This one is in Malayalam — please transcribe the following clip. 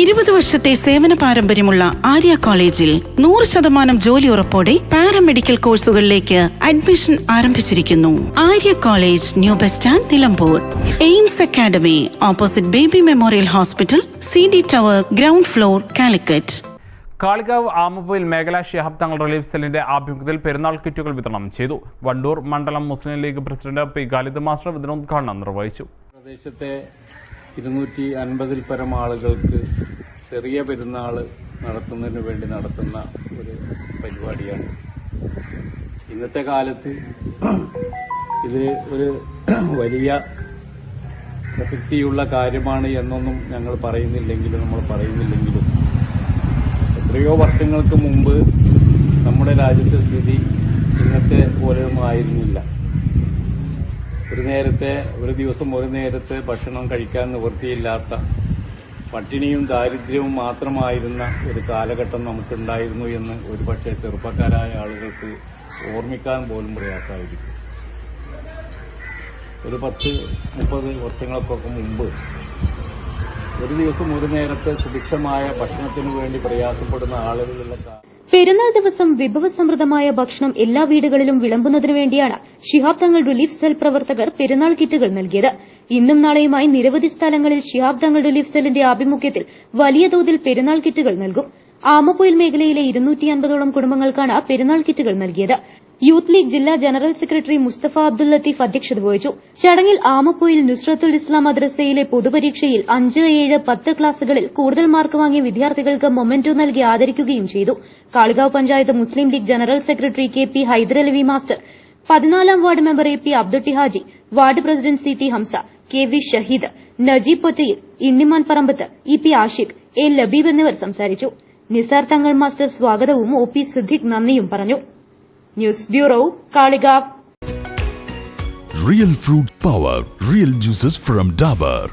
ഇരുപത് വർഷത്തെ സേവന പാരമ്പര്യമുള്ള ആര്യ കോളേജിൽ നൂറ് ശതമാനം ജോലി ഉറപ്പോടെ പാരാമെഡിക്കൽ കോഴ്സുകളിലേക്ക് അഡ്മിഷൻ ആരംഭിച്ചിരിക്കുന്നു. Arya college new bus stand Nilambur. Aims academy opposite baby memorial hospital C D tower ground floor Calicut. Kalikavu Amappoyil മേഖലാ ശിഹാബ് തങ്ങൾ റിലീഫ് സെല്ലിന്റെ ആഭിമുഖ്യത്തിൽ പെരുന്നാൾ കിറ്റുകൾ വിതരണം ചെയ്തു. വണ്ടൂർ മണ്ഡലം Muslim League president P. Khalid master വിതരണോദ്ഘാടനം നിർവഹിച്ചു. പ്രദേശത്തെ ഇരുന്നൂറ്റി അൻപതിൽ പരം ആളുകൾക്ക് ചെറിയ പെരുന്നാൾ നടത്തുന്നതിന് വേണ്ടി നടത്തുന്ന ഒരു പരിപാടിയാണ്. ഇന്നത്തെ കാലത്ത് ഇത് ഒരു വലിയ പ്രസക്തിയുള്ള കാര്യമാണ് എന്നൊന്നും ഞങ്ങൾ പറയുന്നില്ലെങ്കിലും നമ്മൾ പറയുന്നില്ലെങ്കിലും എത്രയോ വർഷങ്ങൾക്ക് മുമ്പ് നമ്മുടെ രാജ്യത്തെ സ്ഥിതി ഇന്നത്തെ പോലെയൊന്നും ആയിരുന്നില്ല. ഒരു നേരത്തെ ഒരു ദിവസം ഒരു നേരത്തെ ഭക്ഷണം കഴിക്കാൻ നിവൃത്തിയില്ലാത്ത പട്ടിണിയും ദാരിദ്ര്യവും മാത്രമായിരുന്ന ഒരു കാലഘട്ടം നമുക്കുണ്ടായിരുന്നു എന്ന് ഒരുപക്ഷെ ചെറുപ്പക്കാരായ ആളുകൾക്ക് ഓർമ്മിക്കാൻ പോലും പ്രയാസമായിരിക്കും. ഒരു പത്ത് മുപ്പത് വർഷങ്ങൾക്കൊക്കെ മുമ്പ് ഒരു ദിവസം ഒരു നേരത്തെ സുഭിക്ഷമായ ഭക്ഷണത്തിനു വേണ്ടി പ്രയാസപ്പെടുന്ന ആളുകളുള്ള പെരുന്നാൾ ദിവസം വിഭവസമൃദ്ധമായ ഭക്ഷണം എല്ലാ വീടുകളിലും വിളമ്പുന്നതിനു വേണ്ടിയാണ് ശിഹാബ് തങ്ങൾ റിലീഫ് സെൽ പ്രവർത്തകർ പെരുന്നാൾ കിറ്റുകൾ നൽകിയത്. ഇന്നും നാളെയുമായി നിരവധി സ്ഥലങ്ങളിൽ ശിഹാബ് തങ്ങൾ റിലീഫ് സെല്ലിന്റെ ആഭിമുഖ്യത്തിൽ വലിയ തോതിൽ പെരുന്നാൾ കിറ്റുകൾ നൽകും. ആമപ്പൊയിൽ മേഖലയിലെ ഇരുന്നൂറ്റി അൻപതോളം കുടുംബങ്ങൾക്കാണ് പെരുന്നാൾ കിറ്റുകൾ നൽകിയത്. യൂത്ത് ലീഗ് ജില്ലാ ജനറൽ സെക്രട്ടറി മുസ്തഫ അബ്ദുൽ ലത്തീഫ് അധ്യക്ഷത വഹിച്ചു. ചടങ്ങിൽ ആമപ്പൊയിൽ നുസ്രത്തുൽ ഇസ്ലാം മദ്രസയിലെ പൊതുപരീക്ഷയിൽ അഞ്ച് ഏഴ് പത്ത് ക്ലാസുകളിൽ കൂടുതൽ മാർക്ക് വാങ്ങിയ വിദ്യാർത്ഥികൾക്ക് മൊമെന്റോ നൽകി ആദരിക്കുകയും ചെയ്തു. Kalikavu panchayat Muslim League general secretary K P Hydaralavi master പതിനാലാം ward member A P Abdutty Haji ward president C T Hamza K V Shaheed Najeeb Pottayil Innimaan Parambath E P Ashiq A Labeeb എന്നിവർ സംസാരിച്ചു. നിസാർ തങ്ങൾ മാസ്റ്റർ സ്വാഗതവും ഒ പി സിദ്ദിഖ് നന്ദിയും പറഞ്ഞു. News bureau Kalikavu Real fruit power, real juices from Dabur.